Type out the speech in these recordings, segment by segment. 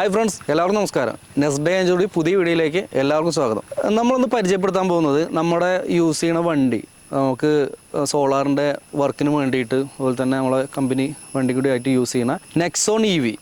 Hi friends എല്ലാവർക്കും നമസ്കാരം. നെസ്ബേ അഞ്ചോടി പുതിയ വീഡിയോയിലേക്ക് എല്ലാവർക്കും സ്വാഗതം. നമ്മളൊന്ന് പരിചയപ്പെടുത്താൻ പോകുന്നത് നമ്മുടെ യൂസ് ചെയ്യുന്ന വണ്ടി നമുക്ക് സോളാറിന്റെ വർക്കിന് വേണ്ടിയിട്ട് അതുപോലെ തന്നെ നമ്മളെ കമ്പനി വണ്ടി കൂടി ആയിട്ട് യൂസ് ചെയ്യണ നെക്സോൺ ഇ വി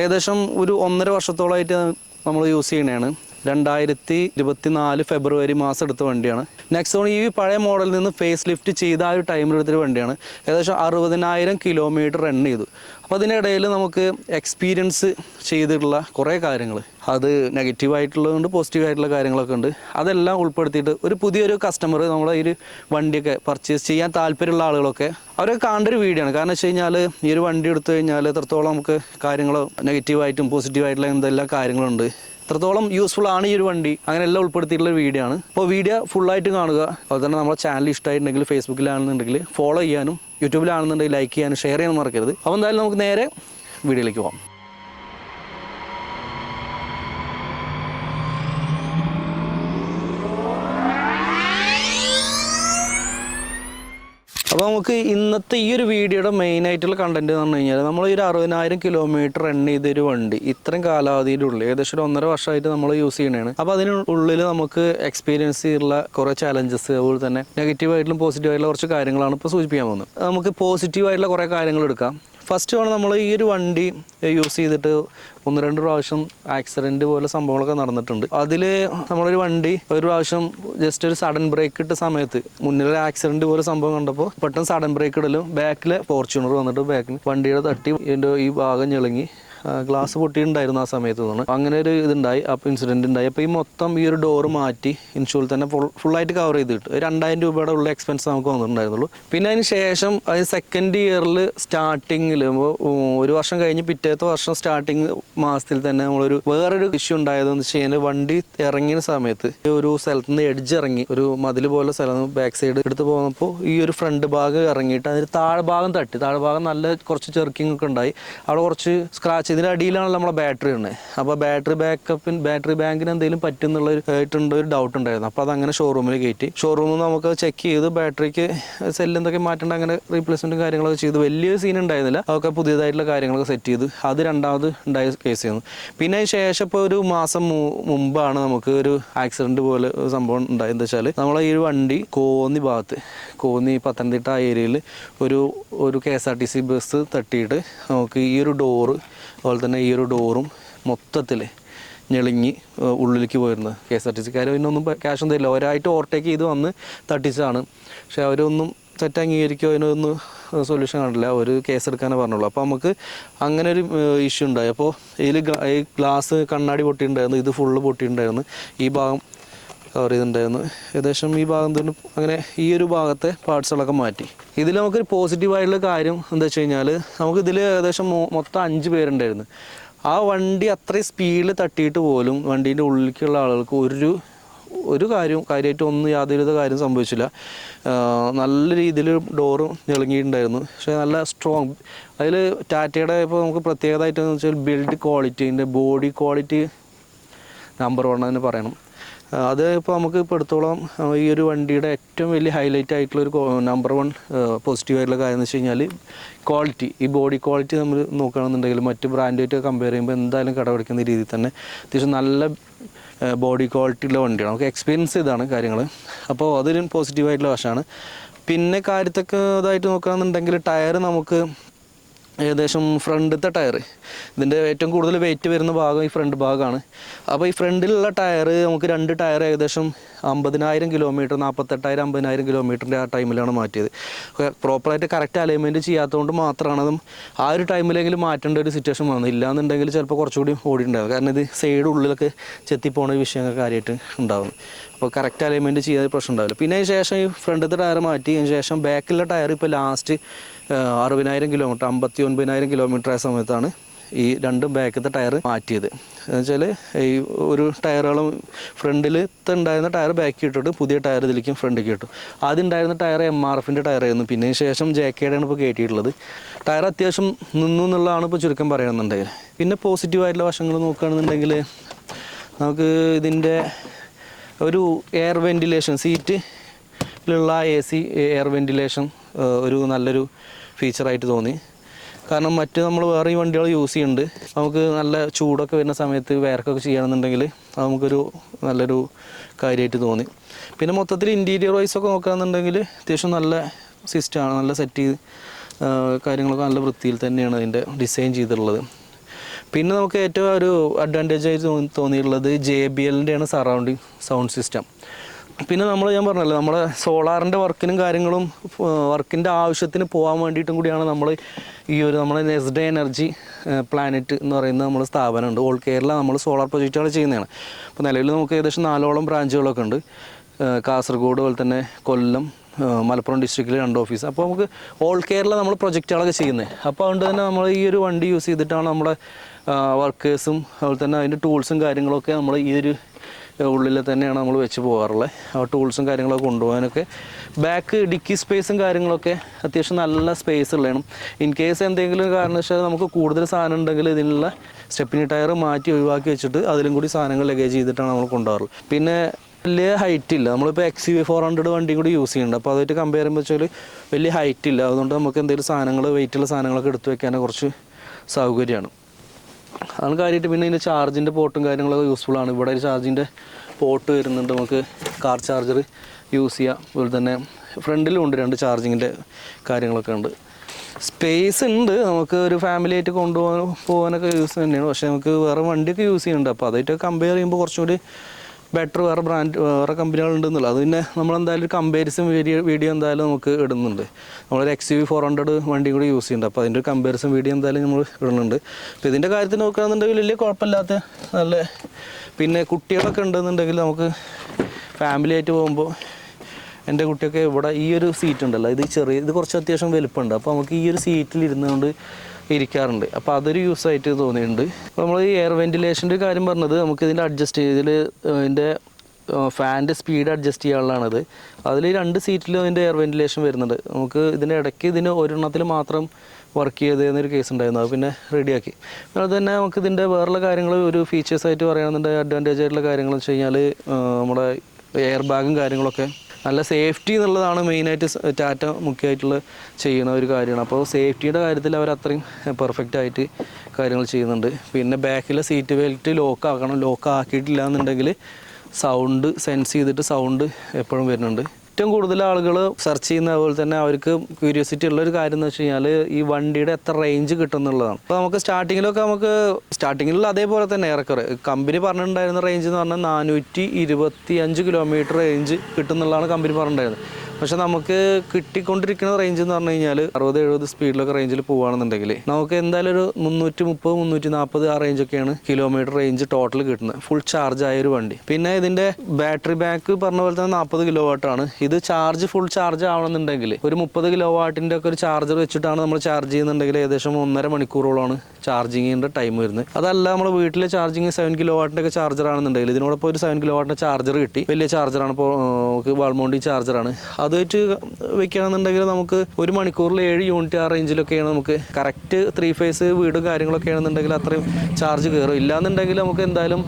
ഏകദേശം ഒരു ഒന്നര വർഷത്തോളമായിട്ട് നമ്മൾ യൂസ് ചെയ്യണതാണ് രണ്ടായിരത്തി ഇരുപത്തി നാല് ഫെബ്രുവരി മാസം എടുത്ത വണ്ടിയാണ്. നെക്സോൺ ഈ പഴയ മോഡലിൽ നിന്ന് ഫേസ് ലിഫ്റ്റ് ചെയ്ത ആ ഒരു ടൈമിൽ എടുത്തൊരു വണ്ടിയാണ്. ഏകദേശം അറുപതിനായിരം കിലോമീറ്റർ റൺ ചെയ്തു. അപ്പോൾ അതിനിടയിൽ നമുക്ക് എക്സ്പീരിയൻസ് ചെയ്തിട്ടുള്ള കുറേ കാര്യങ്ങൾ അത് നെഗറ്റീവായിട്ടുള്ളതുണ്ട് പോസിറ്റീവായിട്ടുള്ള കാര്യങ്ങളൊക്കെ ഉണ്ട്. അതെല്ലാം ഉൾപ്പെടുത്തിയിട്ട് ഒരു പുതിയൊരു കസ്റ്റമർ നമ്മളെ ഈ ഒരു വണ്ടിയൊക്കെ പർച്ചേസ് ചെയ്യാൻ താല്പര്യമുള്ള ആളുകളൊക്കെ അവരൊക്കെ കാണേണ്ട ഒരു വീഡിയോ ആണ്. കാരണം വെച്ച് കഴിഞ്ഞാൽ ഈ ഒരു വണ്ടി എടുത്തു കഴിഞ്ഞാൽ എത്രത്തോളം നമുക്ക് കാര്യങ്ങൾ നെഗറ്റീവായിട്ടും പോസിറ്റീവായിട്ടുള്ള എന്തെല്ലാം കാര്യങ്ങളുണ്ട്. എത്രത്തോളം യൂസ്ഫുൾ ആണ് ഈ ഒരു വണ്ടി? അങ്ങനെ എല്ലാം ഉൾപ്പെടുത്തിയിട്ടുള്ള വീഡിയോ ആണ്. അപ്പോൾ വീഡിയോ ഫുള്ളായിട്ട് കാണുക. അതുപോലെ തന്നെ നമ്മുടെ ചാനൽ ഇഷ്ടമായിട്ടുണ്ടെങ്കിൽ ഫേസ്ബുക്കിലാണെന്നുണ്ടെങ്കിൽ ഫോളോ ചെയ്യാനും യൂട്യൂബിലാണെന്നുണ്ടെങ്കിൽ ലൈക്ക് ചെയ്യാനും ഷെയർ ചെയ്യാനും മറക്കരുത്. അപ്പോൾ എന്തായാലും നമുക്ക് നേരെ വീഡിയോയിലേക്ക് പോകാം അപ്പോൾ നമുക്ക് ഇന്നത്തെ ഈ ഒരു വീഡിയോയുടെ മെയിൻ ആയിട്ടുള്ള കണ്ടന്റ് എന്ന് പറഞ്ഞു കഴിഞ്ഞാൽ നമ്മൾ ഈ ഒരു അറുപതിനായിരം കിലോമീറ്റർ റൺ ചെയ്തൊരു വണ്ടി ഇത്രയും കാലാവധിയുടെ ഉള്ളിൽ ഏകദേശം ഒരു ഒന്നര വർഷമായിട്ട് നമ്മൾ യൂസ് ചെയ്യണതാണ് അപ്പോൾ അതിനുള്ളിൽ നമുക്ക് എക്സ്പീരിയൻസ് ചെയ്തിട്ടുള്ള കുറേ ചാലഞ്ചസ് അതുപോലെ തന്നെ നെഗറ്റീവ് ആയിട്ടുള്ള പോസിറ്റീവ് ആയിട്ടുള്ള കുറച്ച് കാര്യങ്ങളാണ് ഇപ്പോൾ സൂചിപ്പിക്കാൻ പോകുന്നത്. നമുക്ക് പോസിറ്റീവ് ആയിട്ടുള്ള കുറേ കാര്യങ്ങൾ എടുക്കാം. ഫസ്റ്റ് ആണ് നമ്മൾ ഈ ഒരു വണ്ടി യൂസ് ചെയ്തിട്ട് ഒന്ന് രണ്ട് പ്രാവശ്യം ആക്സിഡന്റ് പോലെ സംഭവങ്ങളൊക്കെ നടന്നിട്ടുണ്ട്. അതിൽ നമ്മളൊരു വണ്ടി ഒരു പ്രാവശ്യം ജസ്റ്റ് ഒരു സഡൻ ബ്രേക്ക് ഇട്ട സമയത്ത് മുന്നിലൊരു ആക്സിഡന്റ് പോലെ സംഭവം കണ്ടപ്പോൾ പെട്ടെന്ന് സഡൻ ബ്രേക്ക് ഇടലും ബാക്കിലെ ഫോർച്യൂണർ വന്നിട്ട് ബാക്കിൽ വണ്ടിയുടെ തട്ടി ഇതിന്റെ ഈ ഭാഗം ഞെളുങ്ങി. ഗ്ലാസ് പൊട്ടിയിട്ടുണ്ടായിരുന്നു ആ സമയത്ത് നിന്ന് അങ്ങനെ ഒരു ഇതുണ്ടായി അപ്പോൾ ഇൻസിഡന്റ് ഉണ്ടായി. അപ്പോൾ ഈ മൊത്തം ഈ ഒരു ഡോറ് മാറ്റി ഇൻഷുറിൽ തന്നെ ഫുൾ ഫുള്ളായിട്ട് കവർ ചെയ്ത് കിട്ടും. ഒരു രണ്ടായിരം രൂപയുടെ ഉള്ള എക്സ്പെൻസ് നമുക്ക് വന്നിട്ടുണ്ടായിരുന്നുള്ളൂ. പിന്നെ അതിന് ശേഷം അത് സെക്കൻഡ് ഇയറിൽ സ്റ്റാർട്ടിങ്ങിൽ ഒരു വർഷം കഴിഞ്ഞ് പിറ്റേത്തെ വർഷം സ്റ്റാർട്ടിങ് മാസത്തിൽ തന്നെ നമ്മളൊരു വേറൊരു ഇഷ്യൂ ഉണ്ടായതെന്ന് വെച്ച് കഴിഞ്ഞാൽ വണ്ടി ഇറങ്ങിയ സമയത്ത് ഒരു സ്ഥലത്ത് നിന്ന് എഡ്ജ് ഇറങ്ങി. ഒരു മതിൽ പോലെ സ്ഥലം ബാക്ക് സൈഡ് എടുത്ത് പോകുമ്പോൾ ഈ ഒരു ഫ്രണ്ട് ഭാഗം ഇറങ്ങിയിട്ട് അതിന് താഴ്ഭാഗം തട്ടി. താഴ്ഭാഗം നല്ല കുറച്ച് ചെറുക്കിങ് ഒക്കെ ഉണ്ടായി. അവിടെ കുറച്ച് സ്ക്രാച്ച് ഇതിന്റെ അടിയിലാണല്ലോ നമ്മളെ ബാറ്ററി ഉള്ളത് അപ്പോൾ ബാറ്ററി ബാക്കപ്പിന് ബാറ്ററി ബാങ്കിന് എന്തെങ്കിലും പറ്റുന്നുള്ള ഒരു ആയിട്ടുണ്ട് ഒരു ഡൗട്ട് ഉണ്ടായിരുന്നു. അപ്പോൾ അതങ്ങനെ ഷോറൂമിൽ കയറ്റി ഷോറൂമിൽ നമുക്ക് ചെക്ക് ചെയ്ത് ബാറ്ററിക്ക് സെല്ല് എന്തൊക്കെ മാറ്റേണ്ട അങ്ങനെ റീപ്ലേസ്മെന്റും കാര്യങ്ങളൊക്കെ ചെയ്ത് വലിയ സീൻ ഉണ്ടായിരുന്നില്ല. അതൊക്കെ പുതിയതായിട്ടുള്ള കാര്യങ്ങളൊക്കെ സെറ്റ് ചെയ്ത് അത് രണ്ടാമത് ഉണ്ടായ കേസ് ചെയ്യുന്നു പിന്നെ ശേഷം ഇപ്പോൾ ഒരു മാസം മുമ്പാണ് നമുക്ക് ഒരു ആക്സിഡന്റ് പോലെ സംഭവം ഉണ്ടായത്. എന്താ വെച്ചാൽ നമ്മളെ ഈ വണ്ടി കോന്നി ഭാഗത്ത് കോന്നി പത്തനംതിട്ട ആ ഏരിയയിൽ ഒരു ഒരു K S R T C bus തട്ടിയിട്ട് നമുക്ക് ഈ ഒരു ഡോറ് അതുപോലെ തന്നെ ഈ ഒരു ഡോറും മൊത്തത്തിൽ ഞെളിങ്ങി ഉള്ളിലേക്ക് പോയിരുന്നത് കെ എസ് ആർ ടി സിക്കാർ ക്യാഷ് ഒന്നും തരില്ല. ഒരായിട്ട് ഓവർടേക്ക് ചെയ്ത് വന്ന് തട്ടിച്ചതാണ്. പക്ഷെ അവരൊന്നും തെറ്റ് അംഗീകരിക്കുക അതിനൊന്നും സൊല്യൂഷൻ കണ്ടില്ല. ഒരു കേസ് എടുക്കാനേ പറഞ്ഞുള്ളൂ. അപ്പോൾ നമുക്ക് അങ്ങനെ ഒരു ഇഷ്യൂ ഉണ്ടായി. അപ്പോൾ ഇതിൽ ഈ ഗ്ലാസ് കണ്ണാടി പൊട്ടിയിട്ടുണ്ടായിരുന്നു. ഇത് ഫുള്ള് പൊട്ടിയിട്ടുണ്ടായിരുന്നു. ഈ ഭാഗം കവർ ചെയ്തിട്ടുണ്ടായിരുന്നു. ഏകദേശം ഈ ഭാഗം തന്നെ അങ്ങനെ ഈ ഒരു ഭാഗത്തെ പാർട്സുകളൊക്കെ മാറ്റി. ഇതിൽ നമുക്കൊരു പോസിറ്റീവായിട്ടുള്ള കാര്യം എന്താ വെച്ച് കഴിഞ്ഞാൽ നമുക്ക് ഇതിൽ ഏകദേശം മൊത്തം അഞ്ച് പേരുണ്ടായിരുന്നു. ആ വണ്ടി അത്രയും സ്പീഡിൽ തട്ടിയിട്ട് പോലും വണ്ടീന്റെ ഉള്ളിലേക്കുള്ള ആളുകൾക്ക് ഒരു ഒരു കാര്യവും കാര്യമായിട്ട് ഒന്നും യാതൊരുവിധ കാര്യം സംഭവിച്ചില്ല. നല്ല രീതിയിൽ ഡോറും ഞെളുങ്ങിയിട്ടുണ്ടായിരുന്നു പക്ഷേ നല്ല സ്ട്രോങ് അതിൽ ടാറ്റയുടെ ഇപ്പോൾ നമുക്ക് പ്രത്യേകതയായിട്ടെന്ന് വെച്ചാൽ build quality body quality number one തന്നെ പറയണം. അത് ഇപ്പോൾ നമുക്ക് ഇപ്പോൾ എടുത്തോളം. ഈ ഒരു വണ്ടിയുടെ ഏറ്റവും വലിയ ഹൈലൈറ്റ് ആയിട്ടുള്ള ഒരു നമ്പർ വൺ പോസിറ്റീവ് ആയിട്ടുള്ള കാര്യം എന്ന് വെച്ച് കഴിഞ്ഞാൽ ക്വാളിറ്റി ഈ ബോഡി ക്വാളിറ്റി നമ്മൾ നോക്കുകയാണെന്നുണ്ടെങ്കിൽ മറ്റ് ബ്രാൻഡായിട്ട് കമ്പയർ ചെയ്യുമ്പോൾ എന്തായാലും കടപിടിക്കുന്ന രീതിയിൽ തന്നെ അത്യാവശ്യം നല്ല ബോഡി ക്വാളിറ്റി ഉള്ള വണ്ടിയാണ്. നമുക്ക് എക്സ്പീരിയൻസ് ചെയ്താണ് കാര്യങ്ങൾ അപ്പോൾ അതൊരു പോസിറ്റീവായിട്ടുള്ള വശമാണ്. പിന്നെ കാര്യത്തൊക്കെ ഇതായിട്ട് നോക്കുകയാണെന്നുണ്ടെങ്കിൽ ടയർ നമുക്ക് ഏകദേശം ഫ്രണ്ടത്തെ ടയർ ഇതിന്റെ ഏറ്റവും കൂടുതൽ വെയിറ്റ് വരുന്ന ഭാഗം ഈ ഫ്രണ്ട് ഭാഗമാണ് അപ്പോൾ ഈ ഫ്രണ്ടിലുള്ള ടയർ നമുക്ക് രണ്ട് ടയർ ഏകദേശം അമ്പതിനായിരം കിലോമീറ്റർ നാൽപ്പത്തെട്ടായിരം അമ്പതിനായിരം കിലോമീറ്ററിന്റെ ആ ടൈമിലാണ് മാറ്റിയത്. പ്രോപ്പറായിട്ട് കറക്റ്റ് അലൈൻമെന്റ് ചെയ്യാത്തതുകൊണ്ട് മാത്രമാണ് അതും ആ ഒരു ടൈമിലെങ്കിലും മാറ്റേണ്ട ഒരു സിറ്റുവേഷൻ വന്നത്. ഇല്ലാന്നുണ്ടെങ്കിൽ ചിലപ്പോൾ കുറച്ചുകൂടി ഓടിയിട്ടുണ്ടാകും കാരണം ഇത് സൈഡ് ഉള്ളിലൊക്കെ ചെത്തിപ്പോണ വിഷയങ്ങൾ കാര്യമായിട്ട് ഉണ്ടാകും അപ്പോൾ കറക്റ്റ് അലൈൻമെന്റ് ചെയ്യാതെ പ്രശ്നം ഉണ്ടാവില്ല. പിന്നെ അതിന് ശേഷം ഈ ഫ്രണ്ടത്തെ ടയർ മാറ്റി. അതിന് ശേഷം ബാക്കിലുള്ള ടയർ ഇപ്പോൾ ലാസ്റ്റ് അറുപതിനായിരം കിലോമീറ്റർ അമ്പത്തി ഒൻപതിനായിരം കിലോമീറ്റർ ആയ സമയത്താണ് ഈ രണ്ടും ബാക്കത്തെ ടയർ മാറ്റിയത്. എന്നുവെച്ചാൽ ഈ ഒരു ടയറുകളും ഫ്രണ്ടിൽ ഉണ്ടായിരുന്ന ടയർ ബാക്കി ഇട്ടിട്ട് പുതിയ ടയർ ഇതിലേക്കും ഫ്രണ്ടിലേക്ക് ഇട്ടു. ആദ്യം ഉണ്ടായിരുന്ന ടയർ എം ആർ എഫിന്റെ ടയറായിരുന്നു പിന്നെ ശേഷം ജെ കെയുടെയാണ് ഇപ്പോൾ കയറ്റിയിട്ടുള്ളത് ടയർ അത്യാവശ്യം നിന്നു എന്നുള്ളതാണ് ഇപ്പോൾ ചുരുക്കം പറയുന്നുണ്ടെങ്കിൽ പിന്നെ പോസിറ്റീവായിട്ടുള്ള വശങ്ങൾ നോക്കുകയാണെന്നുണ്ടെങ്കിൽ നമുക്ക് ഇതിന്റെ ഒരു എയർ വെന്റിലേഷൻ സീറ്റിലുള്ള എ സി എയർ വെന്റിലേഷൻ ഒരു നല്ലൊരു ഫീച്ചറായിട്ട് തോന്നി. കാരണം മറ്റ് നമ്മൾ വേറെ ഈ വണ്ടികൾ യൂസ് ചെയ്യുന്നുണ്ട് നമുക്ക് നല്ല ചൂടൊക്കെ വരുന്ന സമയത്ത് വേർക്കൊക്കെ ചെയ്യണമെന്നുണ്ടെങ്കിൽ നമുക്കൊരു നല്ലൊരു കാര്യമായിട്ട് തോന്നി. പിന്നെ മൊത്തത്തിൽ ഇന്റീരിയർ വൈസ് ഒക്കെ നോക്കുകയാണെന്നുണ്ടെങ്കിൽ അത്യാവശ്യം നല്ല സിസ്റ്റമാണ് നല്ല സെറ്റ് ചെയ്ത് കാര്യങ്ങളൊക്കെ നല്ല വൃത്തിയിൽ തന്നെയാണ് അതിന്റെ ഡിസൈൻ ചെയ്തിട്ടുള്ളത്. പിന്നെ നമുക്ക് ഏറ്റവും ഒരു അഡ്വാന്റേജ് ആയിട്ട് തോന്നി- തോന്നിയിട്ടുള്ളത് ജെ ബി എല്ലിന്റെയാണ് സറൗണ്ടിങ് സൗണ്ട് സിസ്റ്റം പിന്നെ നമ്മൾ ഞാൻ പറഞ്ഞല്ലോ നമ്മുടെ സോളാറിന്റെ വർക്കിനും കാര്യങ്ങളും വർക്കിന്റെ ആവശ്യത്തിന് പോകാൻ വേണ്ടിയിട്ടും കൂടിയാണ് നമ്മൾ ഈ ഒരു നമ്മുടെ നെസ്ഡ എനർജി പ്ലാനറ്റ് എന്ന് പറയുന്ന നമ്മൾ സ്ഥാപനമുണ്ട്. ഓൾ കേരള നമ്മൾ സോളാർ പ്രൊജക്റ്റുകൾ ചെയ്യുന്നതാണ്. അപ്പോൾ നിലവിൽ നമുക്ക് ഏകദേശം നാലോളം ബ്രാഞ്ചുകളൊക്കെ ഉണ്ട്. കാസർഗോഡ് പോലെ തന്നെ കൊല്ലം മലപ്പുറം ഡിസ്ട്രിക്റ്റിൽ രണ്ട് ഓഫീസ് അപ്പോൾ നമുക്ക് ഓൾ കേരള നമ്മൾ പ്രൊജക്റ്റുകളൊക്കെ ചെയ്യുന്നത് അപ്പോൾ അതുകൊണ്ട് തന്നെ നമ്മൾ ഈ ഒരു വണ്ടി യൂസ് ചെയ്തിട്ടാണ് നമ്മുടെ വർക്കേഴ്സും അതുപോലെ തന്നെ അതിന്റെ ടൂൾസും കാര്യങ്ങളൊക്കെ നമ്മൾ ഈ ഒരു ഉള്ളിൽ തന്നെയാണ് നമ്മൾ വെച്ച് പോകാറുള്ളത് ആ ടൂൾസും കാര്യങ്ങളൊക്കെ കൊണ്ടുപോകാനൊക്കെ. ബാക്ക് ഡിക്കി സ്പേസും കാര്യങ്ങളൊക്കെ അത്യാവശ്യം നല്ല സ്പേസ് ഉള്ളതാണ്. ഇൻ കേസ് എന്തെങ്കിലും കാരണവശാൽ നമുക്ക് കൂടുതൽ സാധനം ഉണ്ടെങ്കിൽ ഇതിനുള്ള സ്റ്റെപ്പിനി ടയർ മാറ്റി ഒഴിവാക്കി വെച്ചിട്ട് അതിലും കൂടി സാധനങ്ങൾ ലഗേജ് ചെയ്തിട്ടാണ് നമ്മൾ കൊണ്ടുപോകാറുള്ളത് പിന്നെ വലിയ ഹൈറ്റ് ഇല്ല. നമ്മളിപ്പോൾ എക്സ് വി ഫോർ ഹൺഡ്രഡ് വണ്ടിയും കൂടി യൂസ് ചെയ്യുന്നുണ്ട്. അപ്പോൾ അതായിട്ട് കമ്പയർ ചെയ്യുമ്പോൾ വെച്ചാൽ വലിയ ഹൈറ്റ് ഇല്ല. അതുകൊണ്ട് നമുക്ക് എന്തെങ്കിലും സാധനങ്ങൾ വെയിറ്റുള്ള സാധനങ്ങളൊക്കെ എടുത്തു വെക്കാൻ കുറച്ച് സൗകര്യമാണ്. അതാണ് കാര്യമായിട്ട് പിന്നെ ഇതിന്റെ ചാർജിന്റെ പോർട്ടും കാര്യങ്ങളൊക്കെ യൂസ്ഫുൾ ആണ്. ഇവിടെ ഒരു ചാർജിന്റെ പോർട്ട് വരുന്നുണ്ട്. നമുക്ക് കാർ ചാർജർ യൂസ് ചെയ്യാം. അതുപോലെ തന്നെ ഫ്രണ്ടിലും ഉണ്ട് രണ്ട് ചാർജിങ്ങിന്റെ കാര്യങ്ങളൊക്കെ ഉണ്ട്. സ്പേസ് ഉണ്ട്. നമുക്ക് ഒരു ഫാമിലി ആയിട്ട് കൊണ്ടുപോകാൻ പോകാനൊക്കെ യൂസ് തന്നെയാണ്. പക്ഷേ നമുക്ക് വേറെ വണ്ടിയൊക്കെ യൂസ് ചെയ്യുന്നുണ്ട്. അപ്പോൾ അതായിട്ട് കമ്പയർ ചെയ്യുമ്പോൾ കുറച്ചുകൂടി ബെറ്റർ വേറെ ബ്രാൻഡ് വേറെ കമ്പനികളുണ്ടെന്നുള്ള അത് പിന്നെ നമ്മളെന്തായാലും ഒരു കമ്പാരിസൺ വീഡിയോ വീഡിയോ എന്തായാലും നമുക്ക് ഇടുന്നുണ്ട്. നമ്മളൊരു എക്സ് യു ഫോർ ഹൺഡ്രഡ് വണ്ടി കൂടി യൂസ് ചെയ്യുന്നുണ്ട്. അപ്പോൾ അതിന്റെ ഒരു കമ്പാരിസൺ വീഡിയോ എന്തായാലും നമ്മൾ ഇടുന്നുണ്ട്. അപ്പോൾ ഇതിന്റെ കാര്യത്തിൽ നോക്കുകയാണെന്നുണ്ടെങ്കിൽ വലിയ കുഴപ്പമില്ലാത്ത നല്ല പിന്നെ കുട്ടികളൊക്കെ ഉണ്ടെന്നുണ്ടെങ്കിൽ നമുക്ക് ഫാമിലി ആയിട്ട് പോകുമ്പോൾ എന്റെ കുട്ടിയൊക്കെ ഇവിടെ ഈ ഒരു സീറ്റ് ഉണ്ടല്ലോ. ഇത് ചെറിയ ഇത് കുറച്ച് അത്യാവശ്യം വലുപ്പമുണ്ട്. അപ്പോൾ നമുക്ക് ഈ ഒരു സീറ്റിൽ ഇരുന്നുകൊണ്ട് ഇരിക്കാറുണ്ട്. അപ്പോൾ അതൊരു യൂസ് ആയിട്ട് തോന്നിയിട്ടുണ്ട്. നമ്മൾ ഈ എയർ വെന്റിലേഷന്റെ കാര്യം പറഞ്ഞത് നമുക്ക് ഇതിന്റെ അഡ്ജസ്റ്റ് ഇതിൽ ഇതിന്റെ ഫാനിന്റെ സ്പീഡ് അഡ്ജസ്റ്റ് ചെയ്യാനുള്ളതാണത്. അതിൽ രണ്ട് സീറ്റിലും അതിന്റെ എയർ വെന്റിലേഷൻ വരുന്നുണ്ട്. നമുക്ക് ഇതിന്റെ ഇടയ്ക്ക് ഇതിന് ഒരെണ്ണത്തിൽ മാത്രം വർക്ക് ചെയ്തതെന്നൊരു കേസ് ഉണ്ടായിരുന്നു. അത് പിന്നെ റെഡിയാക്കി അതുപോലെ തന്നെ നമുക്ക് ഇതിന്റെ വേറെയുള്ള കാര്യങ്ങൾ ഒരു ഫീച്ചേഴ്സ് ആയിട്ട് പറയുകയാണെന്നുണ്ടെങ്കിൽ അഡ്വാന്റേജ് ആയിട്ടുള്ള കാര്യങ്ങൾ വെച്ച് കഴിഞ്ഞാൽ നമ്മുടെ എയർ ബാഗും കാര്യങ്ങളൊക്കെ നല്ല സേഫ്റ്റി എന്നുള്ളതാണ് മെയിനായിട്ട് ടാറ്റ മുഖ്യമായിട്ടുള്ള ചെയ്യുന്ന ഒരു കാര്യമാണ്. അപ്പോൾ സേഫ്റ്റിയുടെ കാര്യത്തിൽ അവർ അത്രയും പെർഫെക്റ്റ് ആയിട്ട് കാര്യങ്ങൾ ചെയ്യുന്നുണ്ട്. പിന്നെ ബാക്കിലെ സീറ്റ് ബെൽറ്റ് ലോക്ക് ആക്കണം. ലോക്ക് ആക്കിയിട്ടില്ല എന്നുണ്ടെങ്കിൽ സൗണ്ട് സെൻസ് ചെയ്തിട്ട് സൗണ്ട് എപ്പോഴും വരുന്നുണ്ട്. ഏറ്റവും കൂടുതൽ ആളുകൾ സെർച്ച് ചെയ്യുന്ന അതുപോലെ തന്നെ അവർക്ക് ക്യൂരിയോസിറ്റി ഉള്ള ഒരു കാര്യം എന്ന് വെച്ച് കഴിഞ്ഞാൽ ഈ വണ്ടിയുടെ എത്ര റേഞ്ച് കിട്ടും എന്നുള്ളതാണ് അപ്പോൾ നമുക്ക് സ്റ്റാർട്ടിങ്ങിലൊക്കെ നമുക്ക് സ്റ്റാർട്ടിങ്ങിൽ അതേപോലെ തന്നെ ഏറെക്കുറെ. കമ്പനി പറഞ്ഞിട്ടുണ്ടായിരുന്ന റേഞ്ച് എന്ന് പറഞ്ഞാൽ നാനൂറ്റി ഇരുപത്തി അഞ്ച് കിലോമീറ്റർ റേഞ്ച് കിട്ടും എന്നുള്ളതാണ് കമ്പനി പറഞ്ഞിട്ടുണ്ടായിരുന്നത്. പക്ഷെ നമുക്ക് കിട്ടിക്കൊണ്ടിരിക്കുന്ന റേഞ്ച് എന്ന് പറഞ്ഞു കഴിഞ്ഞാൽ അറുപത് എഴുപത് സ്പീഡിലൊക്കെ റേഞ്ചിൽ പോകുകയാണെന്നുണ്ടെങ്കിൽ നമുക്ക് എന്തായാലും ഒരു മുന്നൂറ്റി മുപ്പത് മുന്നൂറ്റി നാൽപ്പത് ആ റേഞ്ചൊക്കെയാണ് കിലോമീറ്റർ റേഞ്ച് ടോട്ടൽ കിട്ടുന്നത്. ഫുൾ ചാർജ് ആയ ഒരു വണ്ടി. പിന്നെ ഇതിന്റെ ബാറ്ററി ബാക്ക് പറഞ്ഞ പോലെ തന്നെ നാൽപ്പത് കിലോ വാട്ടാണ് ഇത് ചാർജ് ഫുൾ ചാർജ് ആവണമെന്നുണ്ടെങ്കിൽ ഒരു മുപ്പത് കിലോ വാട്ടിന്റെ ഒക്കെ ഒരു ചാർജർ വെച്ചിട്ടാണ് നമ്മൾ ചാർജ് ചെയ്യുന്നുണ്ടെങ്കിൽ ഏകദേശം ഒന്നര മണിക്കൂറോളമാണ് ചാർജിങ്ങിന്റെ ടൈം വരുന്നത്. അതല്ല നമ്മൾ വീട്ടിലെ ചാർജിങ് സെവൻ കിലോ വാട്ടിന്റെ ഒക്കെ ചാർജർ ആണെന്നുണ്ടെങ്കിൽ ഇതിനോടൊപ്പം ഒരു സെവൻ കിലോ വാട്ടിന്റെ ചാർജർ കിട്ടി. വലിയ ചാർജറാണ് ഇപ്പോൾ വാൾമോണ്ടി ചാർജറാണ് അത് വെച്ച് വെക്കുകയാണെന്നുണ്ടെങ്കിൽ നമുക്ക് ഒരു മണിക്കൂറിൽ ഏഴ് യൂണിറ്റ് ആ റേഞ്ചിലൊക്കെയാണ് നമുക്ക് കറക്റ്റ് ത്രീ ഫേസ് വീടും കാര്യങ്ങളൊക്കെ ആണെന്നുണ്ടെങ്കിൽ അത്രയും ചാർജ് കയറും. ഇല്ലാന്നുണ്ടെങ്കിൽ നമുക്ക് എന്തായാലും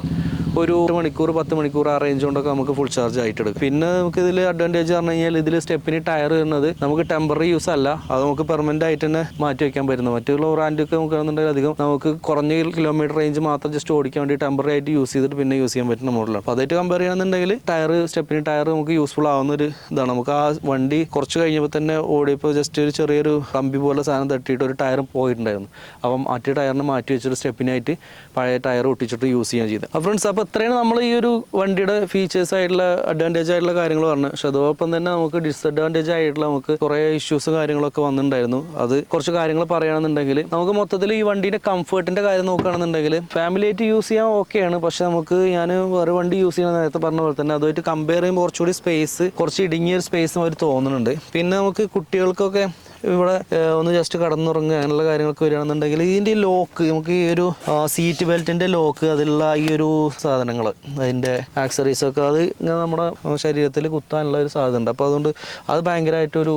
ഒരു മണിക്കൂർ പത്ത് മണിക്കൂർ ആ റേഞ്ച് കൊണ്ടൊക്കെ നമുക്ക് ഫുൾ ചാർജ് ആയിട്ട് എടുക്കും പിന്നെ നമുക്ക് ഇതിൽ അഡ്വാന്റേജ് പറഞ്ഞു കഴിഞ്ഞാൽ ഇതിൽ സ്റ്റെപ്പിന് ടയർ വരുന്നത് നമുക്ക് ടെമ്പററി യൂസ് അല്ല. അത് നമുക്ക് പെർമനന്റ് ആയിട്ട് തന്നെ മാറ്റി വെക്കാൻ പറ്റുന്നത് മറ്റുള്ള ബ്രാൻഡൊക്കെ നോക്കുകയാണെന്നുണ്ടെങ്കിൽ അധികം നമുക്ക് കുറഞ്ഞ കിലോമീറ്റർ റേഞ്ച് മാത്രം ജസ്റ്റ് ഓടിക്കാൻ വേണ്ടി ടെമ്പററി ആയിട്ട് യൂസ് ചെയ്തിട്ട് പിന്നെ യൂസ് ചെയ്യാൻ പറ്റുന്ന മോഡലാണ് അപ്പോൾ അതായിട്ട് കമ്പയർ ചെയ്യണമെന്നുണ്ടെങ്കിൽ ടയർ സ്റ്റെപ്പിന് ടയർ നമുക്ക് യൂസ്ഫുൾ ആവുന്ന ഒരു ഇതാണ്. നമുക്ക് ആ വണ്ടി കുറച്ച് കഴിഞ്ഞപ്പോൾ തന്നെ ഓടിയപ്പോൾ ജസ്റ്റ് ഒരു ചെറിയൊരു കമ്പി പോലെ സാധനം തട്ടിയിട്ട് ഒരു ടയർ പോയിട്ടുണ്ടായിരുന്നു. അപ്പം മറ്റേ ടയറിന് മാറ്റി വെച്ചൊരു സ്റ്റെപ്പിനായിട്ട് പഴയ ടയർ ഒട്ടിച്ചിട്ട് യൂസ് ചെയ്യാൻ ചെയ്തത്. അപ്പോൾ ഫ്രണ്ട്സ് അപ്പോൾ ഇത്രയാണ് നമ്മൾ ഈ ഒരു വണ്ടിയുടെ ഫീച്ചേഴ്സ് ആയിട്ടുള്ള അഡ്വാന്റേജ് ആയിട്ടുള്ള കാര്യങ്ങൾ പറഞ്ഞു പക്ഷെ അതോടൊപ്പം തന്നെ നമുക്ക് ഡിസഡ്വാന്റേജ് ആയിട്ടുള്ള നമുക്ക് കുറേ ഇഷ്യൂസ് കാര്യങ്ങളൊക്കെ വന്നിട്ടുണ്ടായിരുന്നു. അത് കുറച്ച് കാര്യങ്ങൾ പറയുകയാണെന്നുണ്ടെങ്കിൽ നമുക്ക് മൊത്തത്തിൽ ഈ വണ്ടിയുടെ കംഫർട്ടിന്റെ കാര്യം നോക്കുകയാണെന്നുണ്ടെങ്കിൽ ഫാമിലി ആയിട്ട് യൂസ് ചെയ്യാൻ ഓക്കെയാണ് പക്ഷെ നമുക്ക് ഞാൻ വേറെ വണ്ടി യൂസ് ചെയ്യുന്ന നേരത്തെ പറഞ്ഞ പോലെ തന്നെ അതുമായിട്ട് കമ്പയർ ചെയ്യുമ്പോൾ കുറച്ചുകൂടി സ്പേസ് കുറച്ച് ഇടുങ്ങിയ സ്പേസും അവർ തോന്നുന്നുണ്ട്. പിന്നെ നമുക്ക് കുട്ടികൾക്കൊക്കെ ഇവിടെ ഒന്ന് ജസ്റ്റ് കടന്നുറങ്ങുക അങ്ങനെയുള്ള കാര്യങ്ങളൊക്കെ വരികയാണെന്നുണ്ടെങ്കിൽ ഇതിന്റെ ലോക്ക് നമുക്ക് ഈ ഒരു സീറ്റ് ബെൽറ്റിന്റെ ലോക്ക് അതിലുള്ള ഈ ഒരു സാധനങ്ങൾ അതിന്റെ ആക്സറീസൊക്കെ അത് നമ്മുടെ ശരീരത്തിൽ കുത്താനുള്ള ഒരു സാധ്യത ഉണ്ട് അപ്പോൾ അതുകൊണ്ട് അത് ഭയങ്കരമായിട്ടൊരു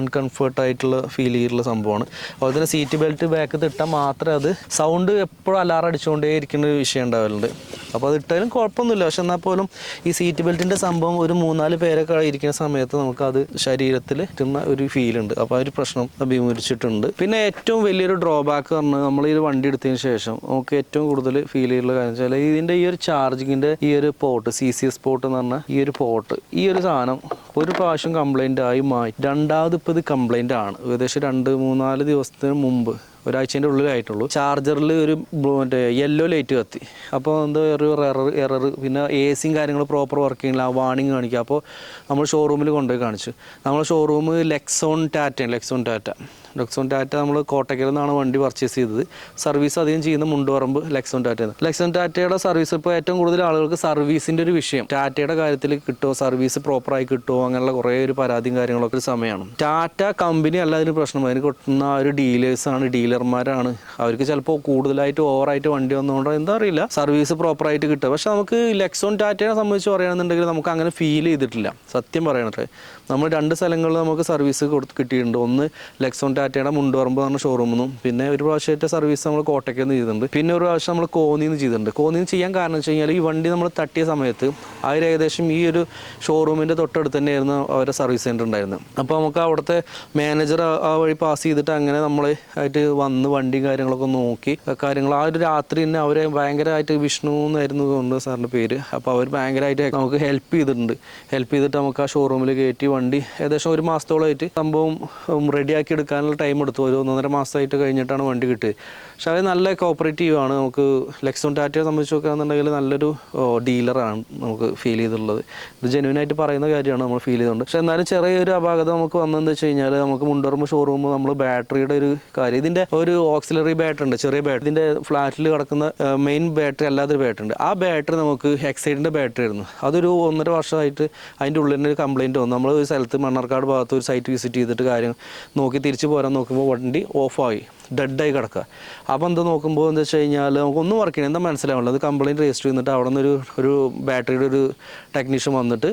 അൺകംഫർട്ട് ആയിട്ടുള്ള ഫീൽ ചെയ്തിട്ടുള്ള സംഭവമാണ്. അതുപോലെ തന്നെ സീറ്റ് ബെൽറ്റ് ബാക്ക് ഇട്ടാൽ മാത്രമേ അത് സൗണ്ട് എപ്പോഴും അലാറം അടിച്ചുകൊണ്ടേ ഇരിക്കുന്ന ഒരു വിഷയം ഉണ്ടാവലുണ്ട്. അപ്പോൾ അത് ഇട്ടാലും കുഴപ്പമൊന്നുമില്ല. പക്ഷെ എന്നാൽ പോലും ഈ സീറ്റ് ബെൽറ്റിന്റെ സംഭവം ഒരു മൂന്നാൽ പേരൊക്കെ ഇരിക്കുന്ന സമയത്ത് നമുക്കത് ശരീരത്തിൽ കിട്ടുന്ന ഒരു ഫീൽ ഉണ്ട്. അപ്പോൾ ഒരു പ്രശ്നം അഭിമുഖിച്ചിട്ടുണ്ട് പിന്നെ ഏറ്റവും വലിയൊരു ഡ്രോബാക്ക് പറഞ്ഞാൽ നമ്മൾ ഈ വണ്ടി എടുത്തതിന് ശേഷം നമുക്ക് ഏറ്റവും കൂടുതൽ ഫീൽ ചെയ്യുന്ന കാര്യം വെച്ചാൽ ഇതിന്റെ ഈ ഒരു ചാർജിങ്ങിന്റെ ഈ ഒരു port C C S port എന്ന് പറഞ്ഞാൽ ഈ ഒരു പോർട്ട് ഈ ഒരു സാധനം ഒരു പ്രാവശ്യം കംപ്ലൈന്റ് ആയി മാറ്റി രണ്ടാമത് ഇപ്പോൾ ഇത് കംപ്ലൈന്റ് ആണ്. ഏകദേശം രണ്ട് മൂന്നാൽ ദിവസത്തിന് മുമ്പ് ഒരാഴ്ചന്റെ ഉള്ളിലായിട്ടുള്ളൂ. ചാർജറിൽ ഒരു മറ്റേ യെല്ലോ ലൈറ്റ് കത്തി. അപ്പോൾ എന്തോ ഒരു എറർ എറർ പിന്നെ എ സിയും കാര്യങ്ങൾ പ്രോപ്പർ വർക്ക് ആ വാണിംഗ് കാണിക്കുക അപ്പോൾ നമ്മൾ ഷോറൂമിൽ കൊണ്ടുപോയി കാണിച്ചു. നമ്മൾ ഷോറൂം ലെക്സോൺ ടാറ്റയാണ് ലെക്സോൺ ടാറ്റ ലെക്സോൺ ടാറ്റ നമ്മൾ കോട്ടയ്ക്കൽ നിന്നാണ് വണ്ടി പർച്ചേസ് ചെയ്തത്. സർവീസ് അധികം ചെയ്യുന്ന മുണ്ടുപറമ്പ് ലെക്സോൺ ടാറ്റയാണ് ലെക്സോൺ ടാറ്റയുടെ സർവീസ് ഇപ്പോൾ ഏറ്റവും കൂടുതൽ ആളുകൾക്ക് സർവീസിന്റെ ഒരു വിഷയം. ടാറ്റയുടെ കാര്യത്തിൽ കിട്ടുമോ സർവീസ് പ്രോപ്പറായി കിട്ടുമോ അങ്ങനെയുള്ള കുറേ ഒരു പരാതിയും കാര്യങ്ങളൊക്കെ ഒരു സമയമാണ്. ടാറ്റ കമ്പനി അല്ല അതിന് പ്രശ്നം. അതിന് കിട്ടുന്ന ഒരു ഡീലേഴ്സാണ് ഡീലർമാരാണ് അവർക്ക് ചിലപ്പോൾ കൂടുതലായിട്ട് ഓവറായിട്ട് വണ്ടി വന്നുകൊണ്ട് എന്താ അറിയില്ല. സർവീസ് പ്രോപ്പറായിട്ട് കിട്ടുക പക്ഷെ നമുക്ക് ലെക്സോൺ ടാറ്റയെ സംബന്ധിച്ച് പറയുകയാണെന്നുണ്ടെങ്കിൽ നമുക്ക് അങ്ങനെ ഫീൽ ചെയ്തിട്ടില്ല. സത്യം പറയണത്. നമ്മൾ രണ്ട് സ്ഥലങ്ങളിൽ നമുക്ക് സർവീസ് കൊടുത്ത് കിട്ടിയിട്ടുണ്ട്. ഒന്ന് ലെക്സോൺ ടാറ്റയുടെ മുണ്ടുപറമ്പ് പറഞ്ഞ ഷോറൂമിൽ നിന്നും പിന്നെ ഒരു പ്രാവശ്യമായിട്ട് സർവീസ് നമ്മൾ കോട്ടയ്ക്ക് നിന്ന് ചെയ്തിട്ടുണ്ട്. പിന്നെ ഒരു പ്രാവശ്യം നമ്മൾ കോന്നിയിൽ നിന്ന് ചെയ്തിട്ടുണ്ട്. കോന്നിയിൽ ചെയ്യാൻ കാരണം വെച്ച് കഴിഞ്ഞാൽ ഈ വണ്ടി നമ്മൾ തട്ടിയ സമയത്ത് അവർ ഏകദേശം ഈ ഒരു ഷോറൂമിന്റെ തൊട്ടടുത്ത് തന്നെയായിരുന്നു അവരുടെ സർവീസ് സെന്റർ ഉണ്ടായിരുന്നത്. അപ്പോൾ നമുക്ക് അവിടുത്തെ മാനേജർ ആ വഴി പാസ് ചെയ്തിട്ട് അങ്ങനെ നമ്മൾ ആയിട്ട് വന്ന് വണ്ടി കാര്യങ്ങളൊക്കെ നോക്കി കാര്യങ്ങൾ ആ ഒരു രാത്രി തന്നെ അവരെ ഭയങ്കരമായിട്ട് വിഷ്ണു എന്നായിരുന്നു കൊണ്ട് സാറിന്റെ പേര്. അപ്പോൾ അവർ ഭയങ്കരമായിട്ട് നമുക്ക് ഹെൽപ്പ് ചെയ്തിട്ടുണ്ട്. ഹെൽപ്പ് ചെയ്തിട്ട് നമുക്ക് ആ ഷോറൂമിൽ കയറ്റി വണ്ടി ഏകദേശം ഒരു മാസത്തോളമായിട്ട് സംഭവം റെഡിയാക്കി എടുക്കാനുള്ള ടൈം എടുത്തു. ഒരു ഒന്നൊന്നര മാസമായിട്ട് കഴിഞ്ഞിട്ടാണ് വണ്ടി കിട്ടിയത്. പക്ഷെ അത് നല്ല കോപ്പറേറ്റീവ് ആണ്. നമുക്ക് ലെക്സോൺ ടാറ്റയെ സംബന്ധിച്ച് നോക്കുകയാണെന്നുണ്ടെങ്കിൽ നല്ലൊരു ഡീലറാണ് നമുക്ക് ഫീൽ ചെയ്തിട്ടുള്ളത്. ഇത് ജെനുവിനായിട്ട് പറയുന്ന കാര്യമാണ് നമ്മൾ ഫീൽ ചെയ്തുകൊണ്ട്. പക്ഷെ എന്നാലും ചെറിയൊരു അപാകത നമുക്ക് വന്നതെന്ന് വെച്ച് കഴിഞ്ഞാൽ നമുക്ക് മുണ്ടർമ്പ് ഷോറൂം നമ്മൾ ബാറ്ററിയുടെ ഒരു കാര്യം. ഇതിന്റെ ഒരു ഓക്സിലറി ബാറ്ററി ഉണ്ട് ചെറിയ ബാറ്ററി ഇതിന്റെ ഫ്ലാറ്റിൽ കിടക്കുന്ന മെയിൻ ബാറ്ററി അല്ലാത്തൊരു ബാറ്ററി ഉണ്ട്. ആ ബാറ്ററി നമുക്ക് എക്സൈഡിന്റെ ബാറ്ററി ആയിരുന്നു. അതൊരു ഒന്നര വർഷമായിട്ട് അതിന്റെ ഉള്ളിൽ ഒരു കംപ്ലയിന്റ് വന്നു. നമ്മൾ ഒരു സ്ഥലത്ത് മണ്ണാർക്കാട് ഭാഗത്ത് ഒരു സൈറ്റ് വിസിറ്റ് ചെയ്തിട്ട് കാര്യം നോക്കി തിരിച്ച് പോരാൻ നോക്കുമ്പോൾ വണ്ടി ഓഫായി ഡെഡായി കിടക്കുക. അപ്പോൾ എന്താ നോക്കുമ്പോൾ എന്താ വെച്ച് കഴിഞ്ഞാൽ നമുക്കൊന്നും വർക്ക് ചെയ്യണം എന്താ മനസ്സിലാവുള്ളൂ അത് കംപ്ലയിന്റ് രജിസ്റ്റർ ചെയ്തിട്ട് അവിടെ നിന്ന് ഒരു ഒരു ബാറ്ററിയുടെ ഒരു ടെക്നീഷ്യൻ വന്നിട്ട്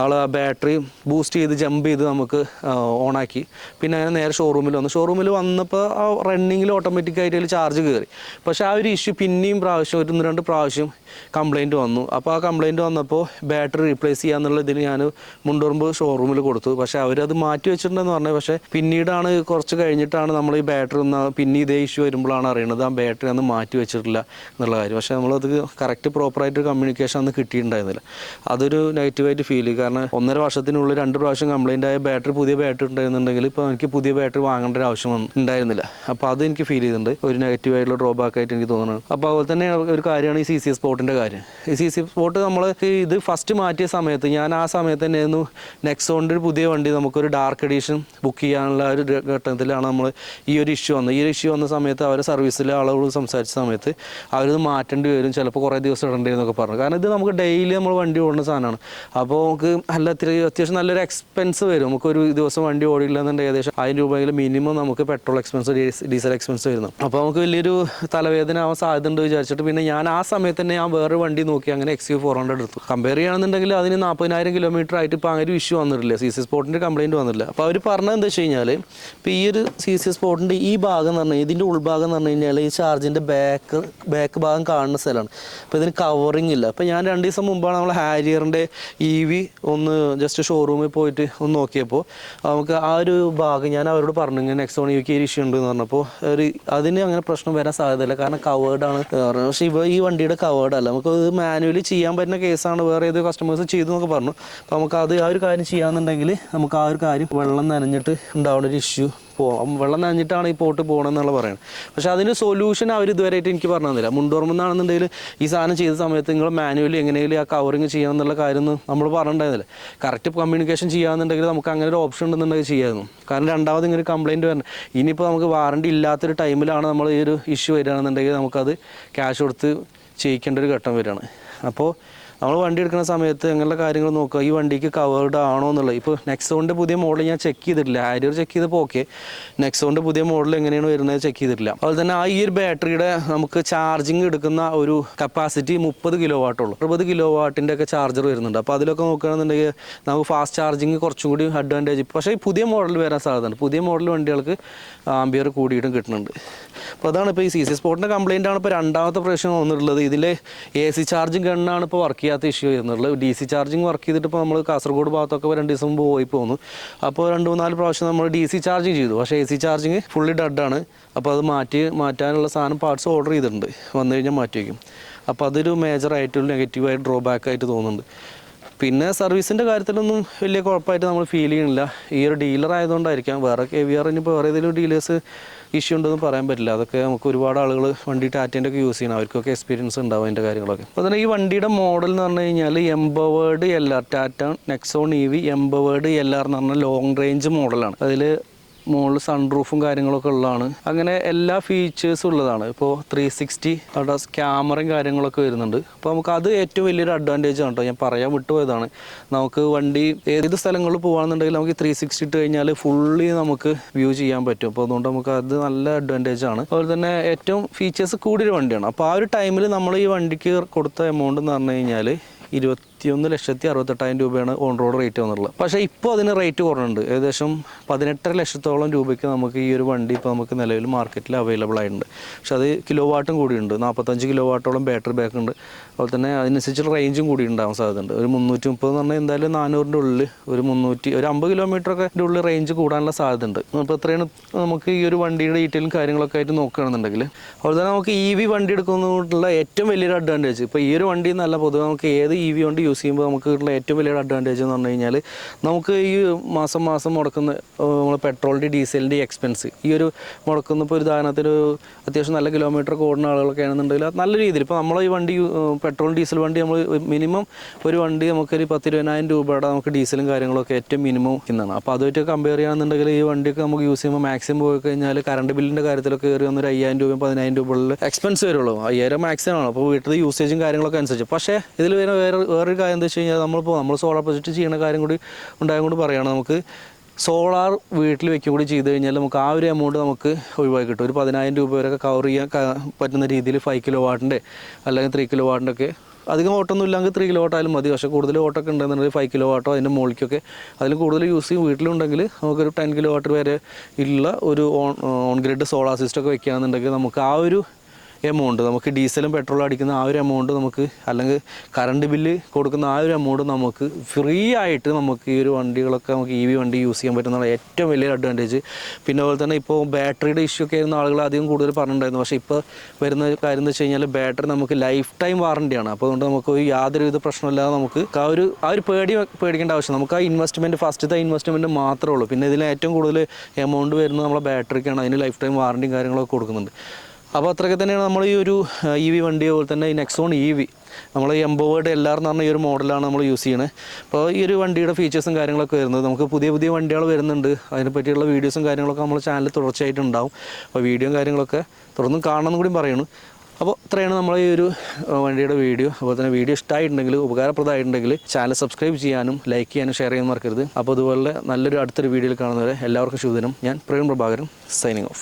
ആൾ ആ ബാറ്ററി ബൂസ്റ്റ് ചെയ്ത് ജമ്പ് ചെയ്ത് നമുക്ക് ഓണാക്കി. പിന്നെ അങ്ങനെ നേരെ ഷോറൂമിൽ വന്നു. ഷോറൂമിൽ വന്നപ്പോൾ ആ റണ്ണിങ്ങിൽ ഓട്ടോമാറ്റിക്കായിട്ട് അതിൽ ചാർജ് കയറി പക്ഷേ ആ ഒരു ഇഷ്യൂ പിന്നെയും പ്രാവശ്യം ഒരു രണ്ട് പ്രാവശ്യം കംപ്ലയിന്റ് വന്നു. അപ്പോൾ ആ കംപ്ലയിന്റ് വന്നപ്പോൾ ബാറ്ററി റീപ്ലേസ് ചെയ്യാന്നുള്ള ഇതിന് ഞാൻ മുണ്ടുറുമ്പ് ഷോറൂമിൽ കൊടുത്തു. പക്ഷേ അവരത് മാറ്റി വെച്ചിട്ടുണ്ടെന്ന് പറഞ്ഞത് പക്ഷേ പിന്നീടാണ് കുറച്ച് കഴിഞ്ഞിട്ടാണ് നമ്മൾ ഈ ബാറ്ററി ഒന്ന് പിന്നെ ഇതേ ഇഷ്യൂ വരുമ്പോഴാണ് അറിയുന്നത് ആ ബാറ്ററി അന്ന് മാറ്റി വെച്ചിട്ടില്ല എന്നുള്ള കാര്യം. പക്ഷേ നമ്മളത് കറക്റ്റ് പ്രോപ്പറായിട്ട് കമ്മ്യൂണിക്കേഷൻ അന്ന് കിട്ടിയിട്ടുണ്ടായിരുന്നില്ല. അതൊരു നെഗറ്റീവായിട്ട് ഫീൽ ചെയ്യും കാരണം ഒന്നര വർഷത്തിനുള്ളിൽ രണ്ട് പ്രാവശ്യം കംപ്ലൈന്റ് ആയ ബാറ്ററി പുതിയ ബാറ്ററി ഉണ്ടായിരുന്നുണ്ടെങ്കിൽ ഇപ്പോൾ എനിക്ക് പുതിയ ബാറ്ററി വാങ്ങേണ്ട ഒരു ആവശ്യം ഉണ്ടായിരുന്നില്ല. അപ്പോൾ അത് എനിക്ക് ഫീൽ ചെയ്തിട്ടുണ്ട്. ഒരു നെഗറ്റീവായിട്ടുള്ള ഡ്രോബാക്ക് ആയിട്ട് എനിക്ക് തോന്നുന്നത് അപ്പോൾ അതുപോലെ തന്നെ ഒരു കാര്യമാണ് ഈ സി സി സ്പോട്ടിന്റെ കാര്യം. ഈ സി സി സ്പോട്ട് നമ്മൾ ഇത് ഫസ്റ്റ് മാറ്റിയ സമയത്ത് ഞാൻ ആ സമയത്ത് തന്നെയായിരുന്നു നെക്സോണിന്റെ ഒരു പുതിയ വണ്ടി നമുക്കൊരു ഡാർക്ക് എഡീഷൻ ബുക്ക് ചെയ്യാനുള്ള ഒരു ഘട്ടത്തിലാണ് നമ്മൾ ഈ ഒരു ഇഷ്യൂ വന്നത്. ഈ ഒരു ഇഷ്യൂ വന്ന സമയത്ത് അവരെ സർവീസിലെ ആളുകളോട് സംസാരിച്ച സമയത്ത് അവരിത് മാറ്റേണ്ടി വരും. ചിലപ്പോൾ കുറേ ദിവസം ഇടേണ്ടി എന്നൊക്കെ പറഞ്ഞു. കാരണം ഇത് നമുക്ക് ഡെയിലി നമ്മൾ വണ്ടി ഓടുന്ന സാധനമാണ്. അപ്പോൾ നമുക്ക് ഇത്തിരി അത്യാവശ്യം നല്ലൊരു എക്സ്പെൻസ് വരും. നമുക്ക് ഒരു ദിവസം വണ്ടി ഓടില്ല എന്നുണ്ടെങ്കിൽ ഏകദേശം ആയിരം രൂപയെങ്കിലും മിനിമം നമുക്ക് പെട്രോൾ എക്സ്പെൻസ് ഡീസൽ എക്സ്പെൻസ് വരുന്നു. അപ്പോൾ നമുക്ക് വലിയൊരു തലവേദന ആവാൻ സാധ്യത ഉണ്ട് വിചാരിച്ചിട്ട് പിന്നെ ഞാൻ ആ സമയത്ത് തന്നെ ഞാൻ വേറെ വണ്ടി നോക്കി അങ്ങനെ എക്സ് യു ഫോർ ഹൺഡ്രഡ് എടുത്തു. കമ്പയർ ചെയ്യുകയാണെന്നുണ്ടെങ്കിൽ അതിന് നാൽപ്പതിനായിരം കിലോമീറ്റർ ആയിട്ട് ഇപ്പോൾ അങ്ങനെ ഒരു ഇഷ്യൂ വന്നിട്ടില്ല. സി സി സ്പോർട്ടിന്റെ കംപ്ലയിന്റ് വന്നിട്ടില്ല. അപ്പോൾ അവർ പറഞ്ഞത് എന്താ വെച്ച് കഴിഞ്ഞാൽ ഇപ്പോൾ ഈ ഒരു സി സി സ്പോർട്ടിന്റെ ഈ ഭാഗം എന്ന് പറഞ്ഞാൽ ഇതിന്റെ ഉൾഭാഗം എന്ന് പറഞ്ഞു കഴിഞ്ഞാൽ ഈ ചാർജിന്റെ ബാക്ക് ബാക്ക് ഭാഗം കാണുന്ന സ്ഥലമാണ്. അപ്പോൾ ഇതിന് കവറിങ് ഇല്ല. അപ്പോൾ ഞാൻ രണ്ട് ദിവസം മുമ്പാണ് നമ്മൾ ഹാരിയറിന്റെ ഇ വി ഒന്ന് ജസ്റ്റ് ഷോറൂമിൽ പോയിട്ട് ഒന്ന് നോക്കിയപ്പോൾ നമുക്ക് ആ ഒരു ഭാഗം ഞാൻ അവരോട് പറഞ്ഞു ഇങ്ങനെ നെക്സോൺ യു കെ ഇഷ്യൂ ഉണ്ട് എന്ന് പറഞ്ഞപ്പോൾ ഒരു അതിന് അങ്ങനെ പ്രശ്നം വരാൻ സാധ്യതയില്ല. കാരണം കവേർഡാണ് പക്ഷേ ഇവ ഈ വണ്ടിയുടെ കവേർഡ് അല്ല. നമുക്ക് ഇത് മാനുവലി ചെയ്യാൻ പറ്റുന്ന കേസാണ് വേറെ ഏത് കസ്റ്റമേഴ്സ് ചെയ്തു എന്നൊക്കെ പറഞ്ഞു. അപ്പോൾ നമുക്ക് അത് ആ ഒരു കാര്യം ചെയ്യാന്നുണ്ടെങ്കിൽ നമുക്ക് ആ ഒരു കാര്യം വെള്ളം നനഞ്ഞിട്ട് ഉണ്ടാവുന്ന ഒരു ഇഷ്യൂ പോകാം വെള്ളം നനഞ്ഞിട്ടാണ് ഈ പോട്ട് പോകണമെന്നുള്ള പറയുന്നത് പക്ഷെ അതിന് സൊല്യൂഷൻ അവർ ഇതുവരെയായിട്ട് എനിക്ക് പറഞ്ഞു തന്നില്ല മുണ്ടോർമെന്നാണെന്നുണ്ടെങ്കിൽ ഈ സാധനം ചെയ്ത സമയത്ത് നിങ്ങൾ മാനുവലി എങ്ങനെയെങ്കിലും ആ കവറിങ് ചെയ്യണം എന്നുള്ള കാര്യം നമ്മൾ പറഞ്ഞിട്ടുണ്ടായിരുന്നില്ല. കറക്റ്റ് കമ്മ്യൂണിക്കേഷൻ ചെയ്യാന്നുണ്ടെങ്കിൽ നമുക്ക് അങ്ങനെ ഒരു ഓപ്ഷൻ ഉണ്ടെന്നുണ്ടെങ്കിൽ ചെയ്യാമായിരുന്നു. കാരണം രണ്ടാമത് ഇങ്ങനെ കംപ്ലയിന്റ് വരണം. ഇനിയിപ്പോൾ നമുക്ക് വാറണ്ടി ഇല്ലാത്തൊരു ടൈമിലാണ് നമ്മൾ ഈ ഒരു ഇഷ്യൂ വരികയാണെന്നുണ്ടെങ്കിൽ നമുക്കത് ക്യാഷ് കൊടുത്ത് ചെയ്യിക്കേണ്ട ഒരു ഘട്ടം വരികയാണ്. അപ്പോൾ നമ്മൾ വണ്ടി എടുക്കുന്ന സമയത്ത് അങ്ങനെയുള്ള കാര്യങ്ങൾ നോക്കുക. ഈ വണ്ടിക്ക് കവേർഡ് ആണോ എന്നുള്ളത്. ഇപ്പോൾ നെക്സോണിന്റെ പുതിയ മോഡൽ ഞാൻ ചെക്ക് ചെയ്തിട്ടില്ല. ആര്യർ ചെക്ക് ചെയ്തപ്പോൾ ഓക്കെ നെക്സോണിന്റെ പുതിയ മോഡൽ എങ്ങനെയാണ് വരുന്നത് ചെക്ക് ചെയ്തിട്ടില്ല. അതുപോലെ തന്നെ ആ ഈ ഒരു ബാറ്ററിയുടെ നമുക്ക് ചാർജിങ് എടുക്കുന്ന ഒരു കപ്പാസിറ്റി മുപ്പത് കിലോ വാട്ടുള്ളൂ അറുപത് കിലോ വാട്ടിന്റെ ഒക്കെ ചാർജർ വരുന്നുണ്ട്. അപ്പോൾ അതിലൊക്കെ നോക്കുകയാണെന്നുണ്ടെങ്കിൽ നമുക്ക് ഫാസ്റ്റ് ചാർജിങ് കുറച്ചും കൂടി അഡ്വാന്റേജ് പക്ഷേ ഈ പുതിയ മോഡൽ വരാൻ സാധ്യതയുണ്ട്. പുതിയ മോഡൽ വണ്ടികൾക്ക് ആംബിയർ കൂടിയിട്ടും കിട്ടുന്നുണ്ട്. അപ്പോൾ അതാണ് ഇപ്പോൾ ഈ സി സി സ്പോർട്ടിന്റെ കംപ്ലയിന്റ് ആണ് ഇപ്പോൾ രണ്ടാമത്തെ പ്രശ്നം വന്നിട്ടുള്ളത്. ഇതിൽ എ സി ചാർജിങ് ഗണ്ണാണ് ഇപ്പോൾ വർക്ക് ചെയ്യാത്ത ഇഷ്യൂ ആയിരുന്നുള്ളൂ. ഡി സി ചാർജിങ് വർക്ക് ചെയ്തിട്ട് ഇപ്പോൾ നമ്മൾ കാസർഗോഡ് ഭാഗത്തൊക്കെ രണ്ട് ദിവസം മുമ്പ് പോയി പോന്നു. അപ്പോൾ രണ്ട് മൂന്നാൽ പ്രാവശ്യം നമ്മൾ ഡി സി ചാർജിങ് ചെയ്തു. പക്ഷേ എ സി ചാർജിങ് ഫുള്ളി ഡെഡാണ് അപ്പോൾ അത് മാറ്റി മാറ്റാനുള്ള സാധനം പാർട്സ് ഓർഡർ ചെയ്തിട്ടുണ്ട്. വന്നു കഴിഞ്ഞാൽ മാറ്റി വയ്ക്കും അപ്പോൾ അതൊരു മേജറായിട്ടൊരു നെഗറ്റീവായി ഡ്രോബാക്ക് ആയിട്ട് തോന്നുന്നുണ്ട്. പിന്നെ സർവീസിന്റെ കാര്യത്തിലൊന്നും വലിയ കുഴപ്പമായിട്ട് നമ്മൾ ഫീൽ ചെയ്യണില്ല ഈ ഒരു ഡീലർ ആയതുകൊണ്ടായിരിക്കാം. വേറെ കെ വി ആർ ഇനിയിപ്പോൾ വേറെ ഏതെങ്കിലും ഡീലേഴ്സ് ഇഷ്യൂ ഉണ്ടെന്ന് പറയാൻ പറ്റില്ല. അതൊക്കെ നമുക്ക് ഒരുപാട് ആളുകൾ വണ്ടി ടാറ്റേന്റെ ഒക്കെ യൂസ് ചെയ്യണം. അവർക്കൊക്കെ എക്സ്പീരിയൻസ് ഉണ്ടാവും അതിന്റെ കാര്യങ്ങളൊക്കെ. അപ്പോൾ തന്നെ ഈ വണ്ടിയുടെ മോഡൽ എന്ന് പറഞ്ഞു കഴിഞ്ഞാൽ empowered L R Tata Nexon E V empowered L R എന്ന് പറഞ്ഞ ലോങ് റേഞ്ച് മോഡലാണ് അതിൽ മുകളിൽ സൺറൂഫും കാര്യങ്ങളൊക്കെ ഉള്ളതാണ്. അങ്ങനെ എല്ലാ ഫീച്ചേഴ്സും ഉള്ളതാണ്. ഇപ്പോൾ ത്രീ സിക്സ്റ്റി അവിടെ ക്യാമറയും കാര്യങ്ങളൊക്കെ വരുന്നുണ്ട്. അപ്പോൾ നമുക്ക് അത് ഏറ്റവും വലിയൊരു അഡ്വാന്റേജ് ആണ് കേട്ടോ ഞാൻ പറയാൻ വിട്ടുപോയതാണ്. നമുക്ക് വണ്ടി ഏത് സ്ഥലങ്ങളിൽ പോകുകയാണെന്നുണ്ടെങ്കിൽ നമുക്ക് ത്രീ സിക്സ്റ്റി ഇട്ട് കഴിഞ്ഞാൽ ഫുള്ളി നമുക്ക് വ്യൂ ചെയ്യാൻ പറ്റും. അപ്പോൾ അതുകൊണ്ട് നമുക്ക് അത് നല്ല അഡ്വാന്റേജ് ആണ്. അതുപോലെ തന്നെ ഏറ്റവും ഫീച്ചേഴ്സ് കൂടിയൊരു വണ്ടിയാണ്. അപ്പോൾ ആ ഒരു ടൈമിൽ നമ്മൾ ഈ വണ്ടിക്ക് കൊടുത്ത എമൗണ്ട് എന്ന് പറഞ്ഞു കഴിഞ്ഞാൽ ഇരുപത്തിയൊന്ന് ലക്ഷത്തി അറുപത്തെട്ടായിരം രൂപയാണ് ഓൺ റോഡ് റേറ്റ് വന്നിട്ടുള്ളത്. പക്ഷേ ഇപ്പോൾ അതിന് റേറ്റ് കുറഞ്ഞിട്ടുണ്ട് ഏകദേശം പതിനെട്ടര ലക്ഷത്തോളം രൂപയ്ക്ക് നമുക്ക് ഈ ഒരു വണ്ടി ഇപ്പോൾ നമുക്ക് നിലവിൽ മാർക്കറ്റിൽ അവൈലബിൾ ആയിട്ടുണ്ട്. പക്ഷേ അത് കിലോ വാട്ടും കൂടിയുണ്ട് നാൽപ്പത്തഞ്ച് കിലോ വാട്ടോളം ബാറ്ററി ബാക്ക് ഉണ്ട്. അതുപോലെ തന്നെ അതിനനുസരിച്ചുള്ള റേഞ്ചും കൂടി ഉണ്ടാകാൻ സാധ്യതയുണ്ട്. ഒരു മുന്നൂറ്റി മുപ്പത് എന്ന് പറഞ്ഞാൽ എന്തായാലും നാനൂറിന്റെ ഉള്ളിൽ ഒരു മുന്നൂറ്റി ഒരു അമ്പത് കിലോമീറ്ററൊക്കെ ഉള്ളിൽ റേഞ്ച് കൂടാനുള്ള സാധ്യതയുണ്ട്. അപ്പോൾ എത്രയാണ് നമുക്ക് ഈ ഒരു വണ്ടിയുടെ ഡീറ്റെയിലും കാര്യങ്ങളൊക്കെ ആയിട്ട് നോക്കുകയാണെന്നുണ്ടെങ്കിൽ അതുപോലെ തന്നെ നമുക്ക് ഇ വി വണ്ടി എടുക്കുന്നതുകൊണ്ടുള്ള ഏറ്റവും വലിയൊരു അഡ്വാന്റേജ് ഇപ്പോൾ ഈ ഒരു വണ്ടി എന്നല്ല പൊതുവെ നമുക്ക് ഏത് ഇ വി വണ്ടി യൂസ് ചെയ്യുമ്പോൾ നമുക്ക് കിട്ടുന്ന ഏറ്റവും വലിയൊരു അഡ്വാന്റേജ് എന്ന് പറഞ്ഞു കഴിഞ്ഞാൽ നമുക്ക് ഈ മാസം മാസം മുടക്കുന്ന നമ്മൾ പെട്രോളിന്റെ ഡീസലിന്റെ എക്സ്പെൻസ് ഈ ഒരു മുടക്കുന്ന ഇപ്പോൾ ഒരു ഉദാഹരണത്തിന് അത്യാവശ്യം നല്ല കിലോമീറ്റർ ഓടുന്ന ആളുകളൊക്കെ ആണെന്നുണ്ടെങ്കിൽ നല്ല രീതിയിൽ ഇപ്പോൾ നമ്മൾ ഈ വണ്ടി പെട്രോൾ ഡീസൽ വണ്ടി നമ്മൾ മിനിമം ഒരു വണ്ടി നമുക്കൊരു പത്ത് ഇരുപതിനായിരം രൂപയുടെ നമുക്ക് ഡീസലും കാര്യങ്ങളൊക്കെ ഏറ്റവും മിനിമം ഇന്നാണ്. അപ്പോൾ അതുമായിട്ട് കമ്പയർ ചെയ്യുകയാണെന്നുണ്ടെങ്കിൽ ഈ വണ്ടിയൊക്കെ നമുക്ക് യൂസ് ചെയ്യുമ്പോൾ മാക്സിമം പോയി കഴിഞ്ഞാൽ കറണ്ട് ബില്ലിന്റെ കാര്യത്തിലൊക്കെ കയറി വന്നൊരു അയ്യായിരം രൂപയും പതിനായിരം രൂപയുള്ള എക്സ്പെൻസ് വരുള്ളൂ. അയ്യായിരം മാക്സിമം ആണ്. അപ്പോൾ വീട്ടിൽ യൂസേജും കാര്യങ്ങളൊക്കെ അനുസരിച്ച്. പക്ഷേ ഇതിൽ വേറെ വേറൊരു കാര്യം എന്താ വെച്ച് കഴിഞ്ഞാൽ നമ്മളിപ്പോൾ നമ്മൾ സോളാർ പ്രൊജക്റ്റ് ചെയ്യുന്ന കാര്യം കൂടി ഉണ്ടായത് കൊണ്ട് പറയുകയാണ് നമുക്ക് സോളാർ വീട്ടിൽ വെക്കും കൂടി ചെയ്ത് കഴിഞ്ഞാൽ നമുക്ക് ആ ഒരു എമൗണ്ട് നമുക്ക് ഒഴിവാക്കി കിട്ടും. ഒരു പതിനായിരം രൂപ വരെയൊക്കെ കവർ ചെയ്യാൻ പറ്റുന്ന രീതിയിൽ ഫൈവ് കിലോ വാട്ടിന്റെ അല്ലെങ്കിൽ ത്രീ കിലോ വാട്ടിന്റെ ഒക്കെ അധികം ഓട്ടൊന്നും ഇല്ലെങ്കിൽ ത്രീ കിലോ വാട്ടായാലും മതി. പക്ഷേ കൂടുതൽ ഓട്ടൊക്കെ ഉണ്ടെന്നുണ്ടെങ്കിൽ ഫൈവ് കിലോ വാട്ടോ അതിന്റെ മുകളിലേക്കൊക്കെ അതിൽ കൂടുതൽ യൂസ് ചെയ്യും. വീട്ടിലുണ്ടെങ്കിൽ നമുക്കൊരു ടെൻ കിലോ വാട്ട് വരെ ഉള്ള ഒരു on on grid solar system ഒക്കെ വെക്കുകയാണെന്നുണ്ടെങ്കിൽ നമുക്ക് ആ ഒരു എമൗണ്ട് നമുക്ക് ഡീസലും പെട്രോളും അടിക്കുന്ന ആ ഒരു എമൗണ്ട് നമുക്ക് അല്ലെങ്കിൽ കറണ്ട് ബില്ല് കൊടുക്കുന്ന ആ ഒരു എമൗണ്ട് നമുക്ക് ഫ്രീ ആയിട്ട് നമുക്ക് ഈ ഒരു വണ്ടികളൊക്കെ നമുക്ക് ഇ വി വണ്ടി യൂസ് ചെയ്യാൻ പറ്റുന്ന ഏറ്റവും വലിയൊരു അഡ്വാന്റേജ് പിന്നെ അതുപോലെ തന്നെ ഇപ്പോൾ ബാറ്ററിയുടെ ഇഷ്യൂ ഒക്കെ ആയിരുന്ന ആളുകൾ അധികം കൂടുതൽ പറഞ്ഞിട്ടുണ്ടായിരുന്നു. പക്ഷേ ഇപ്പോൾ വരുന്ന കാര്യം എന്ന് വെച്ച് കഴിഞ്ഞാൽ ബാറ്ററി നമുക്ക് ലൈഫ് ടൈം വാറണ്ടിയാണ് അപ്പോൾ അതുകൊണ്ട് നമുക്ക് യാതൊരുവിധ പ്രശ്നമില്ലാതെ നമുക്ക് ആ ഒരു ആ ഒരു പേടി പേടിക്കേണ്ട ആവശ്യം നമുക്ക് ആ ഇൻവെസ്റ്റ്മെന്റ് ഫസ്റ്റത്തെ ഇൻവെസ്റ്റ്മെന്റ് മാത്രമേ ഉള്ളൂ. പിന്നെ ഇതിൽ ഏറ്റവും കൂടുതൽ എമൗണ്ട് വരുന്നത് നമ്മളെ ബാറ്ററിക്കാണ് അതിന് ലൈഫ് ടൈം വാറണ്ടിയും കാര്യങ്ങളൊക്കെ കൊടുക്കുന്നുണ്ട്. അപ്പോൾ അത്രയൊക്കെ തന്നെയാണ് നമ്മൾ ഈ ഒരു ഇ വി വണ്ടി അതുപോലെ തന്നെ ഈ നെക്സോൺ ഇ വി നമ്മൾ ഈ എംബോവേഡ് എൽ ആർ എന്ന് പറഞ്ഞ ഈ ഒരു മോഡലാണ് നമ്മൾ യൂസ് ചെയ്യുന്നത് അപ്പോൾ ഈ ഒരു വണ്ടിയുടെ ഫീച്ചേഴ്സും കാര്യങ്ങളൊക്കെ വരുന്നത് നമുക്ക് പുതിയ പുതിയ വണ്ടികൾ വരുന്നുണ്ട്. അതിനെ പറ്റിയുള്ള വീഡിയോസും കാര്യങ്ങളൊക്കെ നമ്മൾ ചാനൽ തുടർച്ചയായിട്ട് ഉണ്ടാവും അപ്പോൾ വീഡിയോയും കാര്യങ്ങളൊക്കെ തുടർന്നും കാണണമെന്ന് കൂടി പറയുന്നു അപ്പോൾ ഇത്രയാണ് നമ്മൾ ഈ ഒരു വണ്ടിയുടെ വീഡിയോ അപ്പോൾ തന്നെ വീഡിയോ ഇഷ്ടമായിട്ടുണ്ടെങ്കിൽ ഉപകാരപ്രദമായിട്ടുണ്ടെങ്കിൽ ചാനൽ സബ്സ്ക്രൈബ് ചെയ്യാനും ലൈക്ക് ചെയ്യാനും ഷെയർ ചെയ്യാനും മറക്കരുത്. അപ്പോൾ അതുപോലെ നല്ലൊരു അടുത്തൊരു വീഡിയോയിൽ കാണുന്നവരെ എല്ലാവർക്കും ശുഭദിനം. ഞാൻ പ്രവീൺ പ്രഭാകരൻ സൈനിങ് ഓഫ്